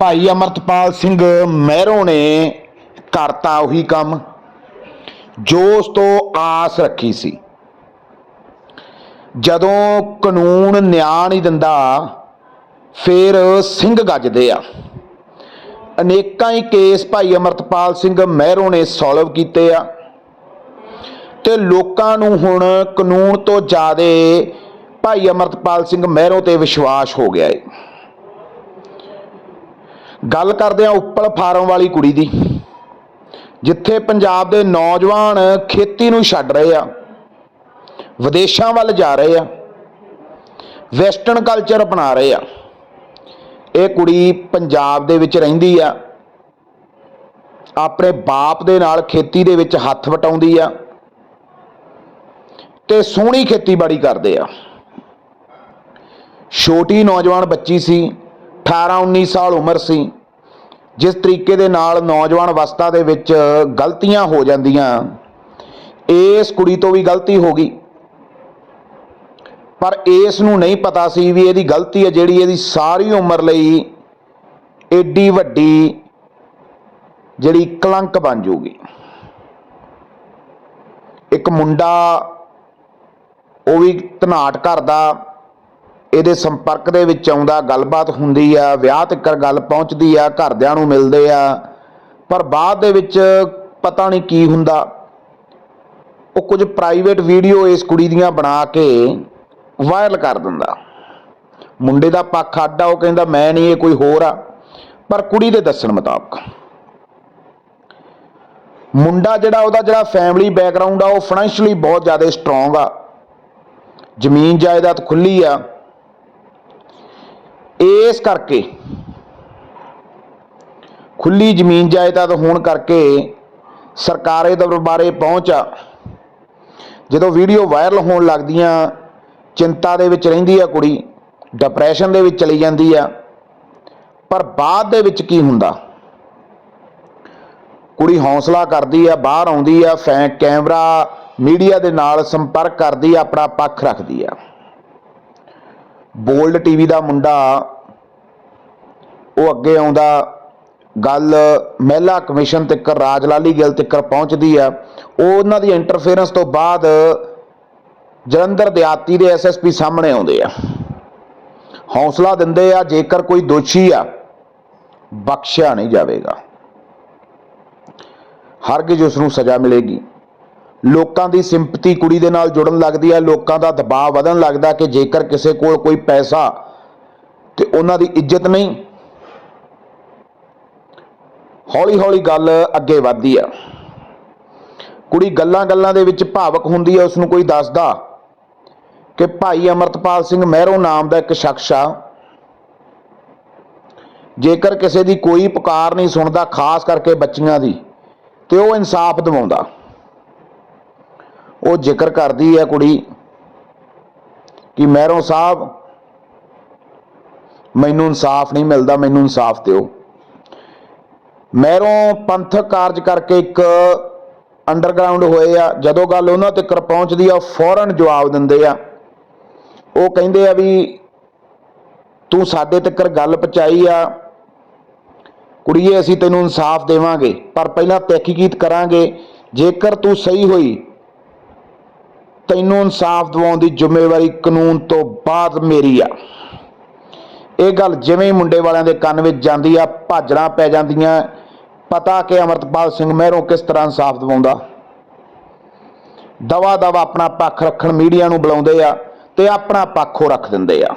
ਭਾਈ ਅਮਰਤਪਾਲ ਸਿੰਘ ਮਹਿਰੋਂ ਨੇ ਕਰਤਾ ਉਹੀ ਕੰਮ ਜੋ ਉਸ ਤੋਂ ਆਸ ਰੱਖੀ ਸੀ। ਜਦੋਂ ਕਾਨੂੰਨ ਨਿਆਂ ਨਹੀਂ ਦਿੰਦਾ, ਫਿਰ ਸਿੰਘ ਗੱਜਦੇ ਆ। ਅਨੇਕਾਂ ਹੀ ਕੇਸ ਭਾਈ ਅਮਰਤਪਾਲ ਸਿੰਘ ਮਹਿਰੋਂ ਨੇ ਸੋਲਵ ਕੀਤੇ ਆ ਤੇ ਲੋਕਾਂ ਨੂੰ ਹੁਣ ਕਾਨੂੰਨ ਤੋਂ ਜ਼ਿਆਦਾ ਭਾਈ ਅਮਰਤਪਾਲ ਸਿੰਘ ਮਹਿਰੋਂ ਤੇ ਵਿਸ਼ਵਾਸ ਹੋ ਗਿਆ ਏ। ਗੱਲ ਕਰਦੇ ਆ ਉੱਪਲ ਫਾਰਮ ਵਾਲੀ ਕੁੜੀ ਦੀ, ਜਿੱਥੇ ਪੰਜਾਬ ਦੇ ਨੌਜਵਾਨ ਖੇਤੀ ਨੂੰ ਛੱਡ ਰਹੇ ਆ, ਵਿਦੇਸ਼ਾਂ ਵੱਲ ਜਾ ਰਹੇ ਆ ਵੈਸਟਰਨ ਕਲਚਰ ਅਪਣਾ ਰਹੇ ਆ। ਇਹ ਕੁੜੀ ਪੰਜਾਬ ਦੇ ਵਿੱਚ ਰਹਿੰਦੀ ਆ, ਆਪਣੇ ਬਾਪ ਦੇ ਨਾਲ ਖੇਤੀ ਦੇ ਵਿੱਚ ਹੱਥ ਵਟਾਉਂਦੀ ਆ ਤੇ ਸੋਹਣੀ ਖੇਤੀਬਾੜੀ ਕਰਦੇ ਆ। ਛੋਟੀ ਨੌਜਵਾਨ ਬੱਚੀ ਸੀ 18 19 ਸਾਲ ਉਮਰ ਸੀ। ਜਿਸ ਤਰੀਕੇ ਦੇ ਨਾਲ ਨੌਜਵਾਨ ਅਵਸਥਾ ਦੇ ਵਿੱਚ ਗਲਤੀਆਂ ਹੋ ਜਾਂਦੀਆਂ। ਇਸ ਕੁੜੀ ਤੋਂ ਵੀ ਗਲਤੀ ਹੋ ਗਈ। ਪਰ ਇਸ ਨੂੰ ਨਹੀਂ ਪਤਾ ਸੀ ਵੀ ਇਹਦੀ ਗਲਤੀ ਹੈ ਜਿਹੜੀ ਇਹਦੀ ਸਾਰੀ ਉਮਰ ਲਈ ਏਡੀ ਵੱਡੀ ਜਿਹੜੀ ਕਲੰਕ ਬਣ ਜੂਗੀ। ਇੱਕ ਮੁੰਡਾ, ਉਹ ਵੀ ਧਨਾਟ ਦਾ ਇਹਦੇ ਸੰਪਰਕ ਦੇ ਵਿੱਚ ਆਉਂਦਾ, ਗੱਲਬਾਤ ਹੁੰਦੀ ਆ, ਵਿਆਹ ਤੱਕ ਗੱਲ ਪਹੁੰਚਦੀ ਆ, ਘਰਦਿਆਂ ਨੂੰ ਮਿਲਦੇ ਆ। ਪਰ ਬਾਅਦ ਦੇ ਵਿੱਚ ਪਤਾ ਨਹੀਂ ਕੀ ਹੁੰਦਾ। ਉਹ ਕੁਝ ਪ੍ਰਾਈਵੇਟ ਵੀਡੀਓ ਇਸ ਕੁੜੀ ਦੀਆਂ ਬਣਾ ਕੇ ਵਾਇਰਲ ਕਰ ਦਿੰਦਾ। ਮੁੰਡੇ ਦਾ ਪੱਖ ਅੱਡ ਆ, ਉਹ ਕਹਿੰਦਾ, ਮੈਂ ਨਹੀਂ, ਇਹ ਕੋਈ ਹੋਰ ਆ। ਪਰ ਕੁੜੀ ਦੇ ਦੱਸਣ ਮੁਤਾਬਕ ਮੁੰਡਾ ਜਿਹੜਾ, ਉਹਦਾ ਜਿਹੜਾ ਫੈਮਿਲੀ ਬੈਕਗ੍ਰਾਉਂਡ ਆ, ਉਹ ਫਾਈਨੈਂਸ਼ੀਅਲੀ ਬਹੁਤ ਜ਼ਿਆਦਾ ਸਟਰੋਂਗ ਆ। ਜ਼ਮੀਨ ਜਾਇਦਾਦ ਖੁੱਲੀ ਆ। ਇਸ ਕਰਕੇ ਖੁੱਲੀ ਜ਼ਮੀਨ ਜਾਇਦਾਦ ਹੋਣ ਕਰਕੇ ਸਰਕਾਰੇ ਦਰਬਾਰੇ ਪਹੁੰਚਾ ਜਦੋਂ ਵੀਡੀਓ ਵਾਇਰਲ ਹੋਣ ਲੱਗਦੀਆਂ, ਚਿੰਤਾ ਦੇ ਵਿੱਚ ਰਹਿੰਦੀ ਆ ਕੁੜੀ ਡਿਪਰੈਸ਼ਨ ਦੇ ਵਿੱਚ ਚਲੀ ਜਾਂਦੀ ਆ। ਪਰ ਬਾਅਦ ਦੇ ਵਿੱਚ ਕੀ ਹੁੰਦਾ? ਕੁੜੀ ਹੌਸਲਾ ਕਰਦੀ ਆ, ਬਾਹਰ ਆਉਂਦੀ ਆ ਫੈ ਕੈਮਰਾ ਮੀਡੀਆ ਦੇ ਨਾਲ ਸੰਪਰਕ ਕਰਦੀ ਆ, ਆਪਣਾ ਪੱਖ ਰੱਖਦੀ ਆ। ਬੋਲਡ ਟੀਵੀ ਦਾ ਮੁੰਡਾ ਉਹ ਅੱਗੇ ਆਉਂਦਾ, ਗੱਲ ਮਹਿਲਾ ਕਮਿਸ਼ਨ ਤੱਕ ਰਾਜ ਲਾਲੀ ਗਿੱਲ ਤੱਕ ਪਹੁੰਚਦੀ ਆ। ਉਹ ਉਹਨਾਂ ਦੀ ਇੰਟਰਫੇਰੈਂਸ ਤੋਂ ਬਾਅਦ ਜਲੰਧਰ ਦਿਹਾਤੀ ਦੇ ਐਸਐਸਪੀ ਸਾਹਮਣੇ ਆਉਂਦੇ ਆ। ਹੌਸਲਾ ਦਿੰਦੇ ਆ, ਜੇਕਰ ਕੋਈ ਦੋਸ਼ੀ ਆ, ਬਖਸ਼ਿਆ ਨਹੀਂ ਜਾਵੇਗਾ। ਹਰਗਿਜ਼ ਉਸ ਨੂੰ ਸਜ਼ਾ ਮਿਲੇਗੀ। ਲੋਕਾਂ ਦੀ ਸਿੰਪਥੀ ਕੁੜੀ ਦੇ ਨਾਲ ਜੁੜਨ ਲੱਗਦੀ ਹੈ, ਲੋਕਾਂ ਦਾ ਦਬਾਅ ਵਧਣ ਲੱਗਦਾ ਕਿ ਜੇਕਰ ਕਿਸੇ ਕੋਲ ਕੋਈ ਪੈਸਾ ਤੇ ਉਹਨਾਂ ਦੀ ਇੱਜ਼ਤ ਨਹੀਂ ਹੌਲੀ ਹੌਲੀ ਗੱਲ ਅੱਗੇ ਵੱਧਦੀ ਆ। ਕੁੜੀ ਗੱਲਾਂ ਗੱਲਾਂ ਦੇ ਵਿੱਚ ਭਾਵਕ ਹੁੰਦੀ ਹੈ ਉਸ ਨੂੰ ਕੋਈ ਦੱਸਦਾ ਕਿ ਭਾਈ ਅਮਰਤਪਾਲ ਸਿੰਘ ਮਹਿਰੋ ਨਾਮ ਦਾ ਇੱਕ ਸ਼ਖਸ ਆ। ਜੇਕਰ ਕਿਸੇ ਦੀ ਕੋਈ ਪੁਕਾਰ ਨਹੀਂ ਸੁਣਦਾ, ਖਾਸ ਕਰਕੇ ਬੱਚੀਆਂ ਦੀ, ਤੇ ਉਹ ਇਨਸਾਫ ਦਿਵਾਉਂਦਾ। ਉਹ ਜ਼ਿਕਰ ਕਰਦੀ ਹੈ ਕੁੜੀ ਕਿ ਮਹਿਰੋਂ ਸਾਹਿਬ, ਮੈਨੂੰ ਇਨਸਾਫ ਨਹੀਂ ਮਿਲਦਾ, ਮੈਨੂੰ ਇਨਸਾਫ ਦਿਓ। ਮਹਿਰੋਂ ਪੰਥਕ ਕਾਰਜ ਕਰਕੇ ਇੱਕ ਅੰਡਰਗਰਾਉਂਡ ਹੋਏ ਆ। ਜਦੋਂ ਗੱਲ ਉਹਨਾਂ ਤੱਕ ਪਹੁੰਚਦੀ ਆ ਫੌਰਨ ਜਵਾਬ ਦਿੰਦੇ ਆ। ਉਹ ਕਹਿੰਦੇ ਆ ਵੀ ਤੂੰ ਸਾਡੇ ਤੱਕ ਗੱਲ ਪਹੁੰਚਾਈ ਆ। ਕੁੜੀਏ, ਅਸੀਂ ਤੈਨੂੰ ਇਨਸਾਫ ਦੇਵਾਂਗੇ, ਪਰ ਪਹਿਲਾਂ ਤਹਿਕੀਕੀਤ ਕਰਾਂਗੇ। ਜੇਕਰ ਤੂੰ ਸਹੀ ਹੋਈ ਤੈਨੂੰ ਇਨਸਾਫ ਦਿਵਾਉਣ ਦੀ ਜ਼ਿੰਮੇਵਾਰੀ ਕਾਨੂੰਨ ਤੋਂ ਬਾਅਦ ਮੇਰੀ ਆ। ਇਹ ਗੱਲ ਜਿਵੇਂ ਮੁੰਡੇ ਵਾਲਿਆਂ ਦੇ ਕੰਨ ਵਿੱਚ ਜਾਂਦੀ ਆ, ਭਾਜੜਾਂ ਪੈ ਜਾਂਦੀਆਂ। ਪਤਾ ਕਿ ਅਮਰਤਪਾਲ ਸਿੰਘ ਮਹਿਰੋਂ ਕਿਸ ਤਰ੍ਹਾਂ ਇਨਸਾਫ ਦਿਵਾਉਂਦਾ। ਦਵਾ ਦਵਾ ਆਪਣਾ ਪੱਖ ਰੱਖਣ, ਮੀਡੀਆ ਨੂੰ ਬੁਲਾਉਂਦੇ ਆ ਤੇ ਆਪਣਾ ਪੱਖ ਉਹ ਰੱਖ ਦਿੰਦੇ ਆ।